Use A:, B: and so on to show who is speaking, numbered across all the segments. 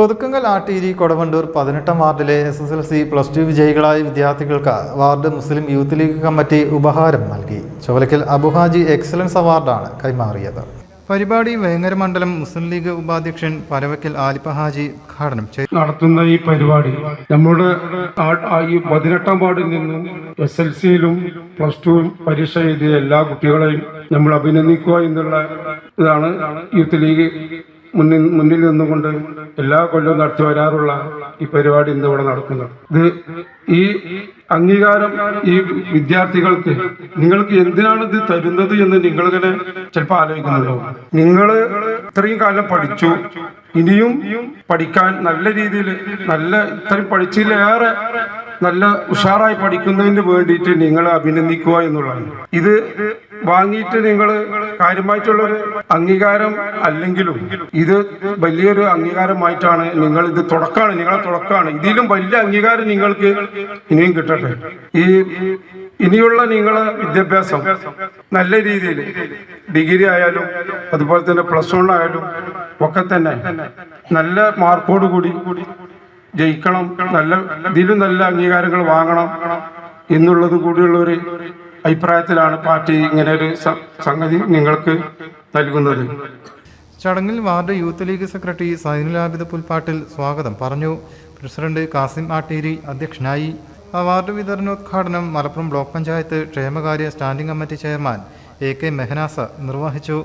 A: ഒതുക്കങ്കൽ ആട്ടീരി കൊടവണ്ടൂർ പതിനെട്ടാം വാർഡിലെ S S L C plus two വിജയികളായ വിദ്യാർത്ഥികൾക്ക് ward Muslim youth league committee ഉപഹാരം നൽകി. ചോലക്കൽ അബുഹാജി എക്സലൻസ് അവാർഡാണ് കൈമാറിയത്. പരിപാടി വേങ്ങര മണ്ഡലം മുസ്ലിം ലീഗ് ഉപാധ്യക്ഷൻ പരവക്കൽ ആലിപ്പഹാജി ഉദ്ഘാടനം ചെയ്തു.
B: നടത്തുന്ന ഈ പരിപാടി നമ്മുടെ ഈ പതിനെട്ടാം വാർഡിൽ നിന്നും എസ് എൽ സിയിലും പ്ലസ് ടുവും പരീക്ഷ എഴുതിയ എല്ലാ കുട്ടികളെയും നമ്മൾ അഭിനന്ദിക്കുക എന്നുള്ള ഇതാണ് യൂത്ത് ലീഗ് മുന്നിൽ മുന്നിൽ നിന്നുകൊണ്ട് എല്ലാ കൊല്ലവും നടത്തി വരാറുള്ള ഈ പരിപാടി ഇന്ന് ഇവിടെ നടക്കുന്നത് ഇത് ഈ അംഗീകാരം ഈ വിദ്യാർത്ഥികൾക്ക് നിങ്ങൾക്ക് എന്തിനാണ് ഇത് തരുന്നത് എന്ന് നിങ്ങൾ ഇങ്ങനെ ചിലപ്പോൾ ആലോചിക്കുന്നുണ്ടോ? നിങ്ങൾ ഇത്രയും കാലം പഠിച്ചു. ഇനിയും പഠിക്കാൻ നല്ല രീതിയിൽ നല്ല ഇത്രയും പഠിച്ചതിലേറെ നല്ല ഉഷാറായി പഠിക്കുന്നതിന് വേണ്ടിയിട്ട് നിങ്ങളെ അഭിനന്ദിക്കുക എന്നുള്ളതാണ്. ഇത് വാങ്ങിയിട്ട് നിങ്ങൾ കാര്യമായിട്ടുള്ളൊരു അംഗീകാരം അല്ലെങ്കിലും ഇത് വലിയൊരു അംഗീകാരമായിട്ടാണ് നിങ്ങൾ ഇത് തുടക്കമാണ് നിങ്ങളെ തുടക്കമാണ് ഇതിലും വലിയ അംഗീകാരം നിങ്ങൾക്ക് ഇനിയും കിട്ടട്ടെ. ഈ ഇനിയുള്ള നിങ്ങളെ വിദ്യാഭ്യാസം നല്ല രീതിയിൽ ഡിഗ്രി ആയാലും അതുപോലെ തന്നെ പ്ലസ് വൺ ആയാലും ഒക്കെ തന്നെ നല്ല മാർക്കോട് കൂടി ജയിക്കണം. നല്ല ഇതിലും നല്ല അംഗീകാരങ്ങൾ വാങ്ങണം എന്നുള്ളത് കൂടിയുള്ള ഒരു അഭിപ്രായത്തിലാണ് പാർട്ടി ഇങ്ങനെ ഒരു സംഗതി നിങ്ങൾക്ക് നൽകുന്നത്.
A: ചടങ്ങിൽ ward youth league secretary Zainulabid Pulpattil സ്വാഗതം പറഞ്ഞു. പ്രസിഡന്റ് കാസിം ആട്ടേരി അധ്യക്ഷനായി. അവാർഡ് വിതരണോദ്ഘാടനം മലപ്പുറം ബ്ലോക്ക് പഞ്ചായത്ത് ക്ഷേമകാര്യ standing committee chairman A K Mehnasa നിർവഹിച്ചു.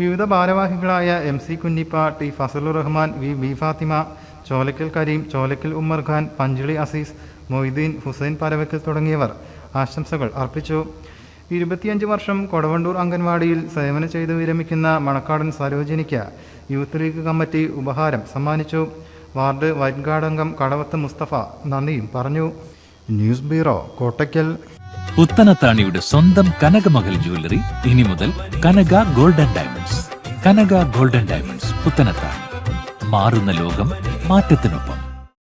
A: വിവിധ ഭാരവാഹികളായ M C Kunhippa T Fazlur Rahman V B Fathima Cholakkal Kareem Cholakkal Ummer Khan Panchali Aziz Moideen Hussain Paravakkal തുടങ്ങിയവർ ആശംസകൾ അർപ്പിച്ചു. ഇരുപത്തിയഞ്ച് വർഷം കൊടവണ്ടൂർ അംഗൻവാടിയിൽ സേവനം ചെയ്ത് വിരമിക്കുന്ന മണക്കാടൻ സരോജിനിക്ക് യൂത്ത് ലീഗ് കമ്മിറ്റി ഉപഹാരം സമ്മാനിച്ചു. വാർഡ് വൈറ്റ് അംഗം കടവത്ത് മുസ്തഫ നന്ദിയും പറഞ്ഞു. News bureau Kottakkal.
C: പുത്തനത്താണിയുടെ സ്വന്തം കനകമകൽ ജ്വല്ലറി ഇനി മുതൽ Kanaka golden diamonds. Kanaka golden diamonds Puthanathani മാറുന്ന ലോകം മാറ്റത്തിനൊപ്പം.